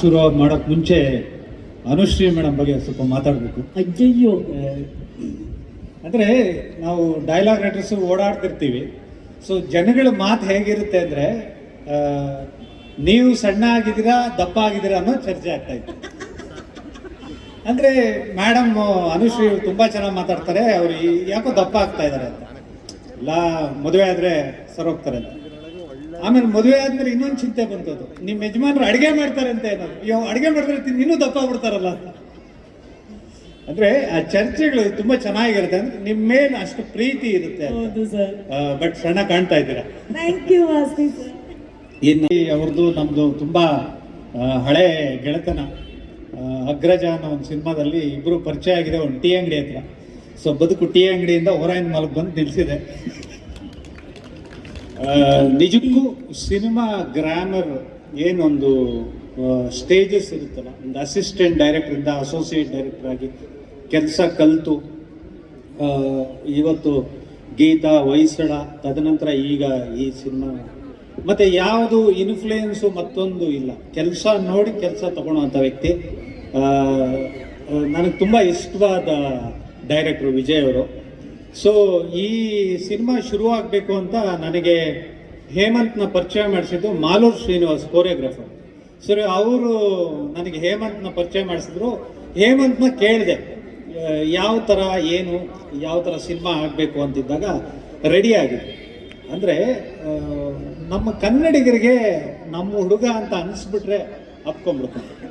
ಶುರು ಮಾಡೋಕೆ ಮುಂಚೆ ಅನುಶ್ರೀ ಮೇಡಮ್ ಬಗ್ಗೆ ಸ್ವಲ್ಪ ಮಾತಾಡಬೇಕು. ಅಯ್ಯಯ್ಯೋ. ಅಂದರೆ ನಾವು ಡೈಲಾಗ್ ರೈಟರ್ಸು ಓಡಾಡ್ತಿರ್ತೀವಿ. ಸೊ ಜನಗಳ ಮಾತು ಹೇಗಿರುತ್ತೆ ಅಂದರೆ ನೀವು ಸಣ್ಣ ಆಗಿದ್ದೀರಾ ದಪ್ಪ ಆಗಿದ್ದೀರಾ ಅನ್ನೋ ಚರ್ಚೆ ಆಗ್ತಾ ಇತ್ತು. ಅಂದರೆ ಮೇಡಮ್ ಅನುಶ್ರೀ ತುಂಬಾ ತುಂಬ ಚೆನ್ನಾಗಿ ಮಾತಾಡ್ತಾರೆ ಅವ್ರು ಯಾಕೋ ದಪ್ಪ ಆಗ್ತಾ ಇದ್ದಾರೆ ಅಂತ. ಇಲ್ಲ ಮದುವೆ ಆದರೆ ಸರೋಗ್ತಾರೆ ಅಂತ. ಆಮೇಲೆ ಮದುವೆ ಆದ್ಮೇಲೆ ಇನ್ನೊಂದು ಚಿಂತೆ ಬಂತದ್ದು ನಿಮ್ಮ ಯಜಮಾನರು ಅಡುಗೆ ಮಾಡ್ತಾರೆ ಅಂತ ಏನೋ ಅಯ್ಯೋ ಅಡುಗೆ ಮಾಡಿದ್ರೆ ಇನ್ನು ಇನ್ನೂ ದಪ್ಪ ಬಿಡ್ತಾರಲ್ಲ ಅಂದ್ರೆ ಆ ಚರ್ಚೆಗಳು ತುಂಬಾ ಚೆನ್ನಾಗಿರುತ್ತೆ. ಅಂದ್ರೆ ನಿಮ್ಮ ಮೇಲೆ ಅಷ್ಟು ಪ್ರೀತಿ ಇರುತ್ತೆ ಬಟ್ ಸಣ್ಣ ಕಾಣ್ತಾ ಇದ್ದೀರಾ? ಥ್ಯಾಂಕ್ ಯು ವಾಸ್ತಿ ಇನ್ನು ಅವ್ರದ್ದು ನಮ್ದು ತುಂಬಾ ಹಳೆ ಗೆಳೆತನ ಅಗ್ರಜ ಅನ್ನೋ ಒಂದು ಸಿನಿಮಾದಲ್ಲಿ ಇಬ್ರು ಪರಿಚಯ ಆಗಿದೆ ಒಂದು ಟೀ ಅಂಗಡಿ ಹತ್ರ. ಸೊ ಬದುಕು ಟೀ ಅಂಗಡಿಯಿಂದ ಹೊರಾಯಿನ ಮಾಲ್ಗೆ ಬಂದು ನಿಲ್ಸಿದೆ. ನಿಜಕ್ಕೂ ಸಿನಿಮಾ ಗ್ರಾಮರ್ ಏನೊಂದು ಸ್ಟೇಜಸ್ ಇರುತ್ತಲ್ಲ, ಒಂದು ಅಸಿಸ್ಟೆಂಟ್ ಡೈರೆಕ್ಟ್ರಿಂದ ಅಸೋಸಿಯೇಟ್ ಡೈರೆಕ್ಟರ್ ಆಗಿ ಕೆಲಸ ಕಲಿತು ಇವತ್ತು ಗೀತಾ, ಹೊಯ್ಸಳ, ತದನಂತರ ಈಗ ಈ ಸಿನಿಮಾ. ಮತ್ತೆ ಯಾವುದು ಇನ್ಫ್ಲೂಯೆನ್ಸು ಮತ್ತೊಂದು ಇಲ್ಲ. ಕೆಲಸ ನೋಡಿ ಕೆಲಸ ತಗೊಳ್ಳೋವಂಥ ವ್ಯಕ್ತಿ. ನನಗೆ ತುಂಬ ಇಷ್ಟವಾದ ಡೈರೆಕ್ಟ್ರು ವಿಜಯ್ ಅವರು. ಸೊ ಈ ಸಿನಿಮಾ ಶುರುವಾಗಬೇಕು ಅಂತ ನನಗೆ ಹೇಮಂತ್ನ ಪರಿಚಯ ಮಾಡಿಸಿದ್ದು ಮಾಲೂರ್ ಶ್ರೀನಿವಾಸ್ ಕೋರಿಯೋಗ್ರಾಫರ್ ಸರಿ ಅವರು ನನಗೆ ಹೇಮಂತ್ನ ಪರಿಚಯ ಮಾಡಿಸಿದ್ರು. ಹೇಮಂತ್ನ ಕೇಳಿದೆ ಯಾವ ಥರ ಏನು, ಯಾವ ಥರ ಸಿನಿಮಾ ಆಗಬೇಕು ಅಂತಿದ್ದಾಗ ರೆಡಿ ಆಗಿದೆ. ಅಂದರೆ ನಮ್ಮ ಕನ್ನಡಿಗರಿಗೆ ನಮ್ಮ ಹುಡುಗ ಅಂತ ಅನಿಸ್ಬಿಟ್ರೆ ಅಪ್ಕೊಂಡ್ಬಿಡ್ತಾರೆ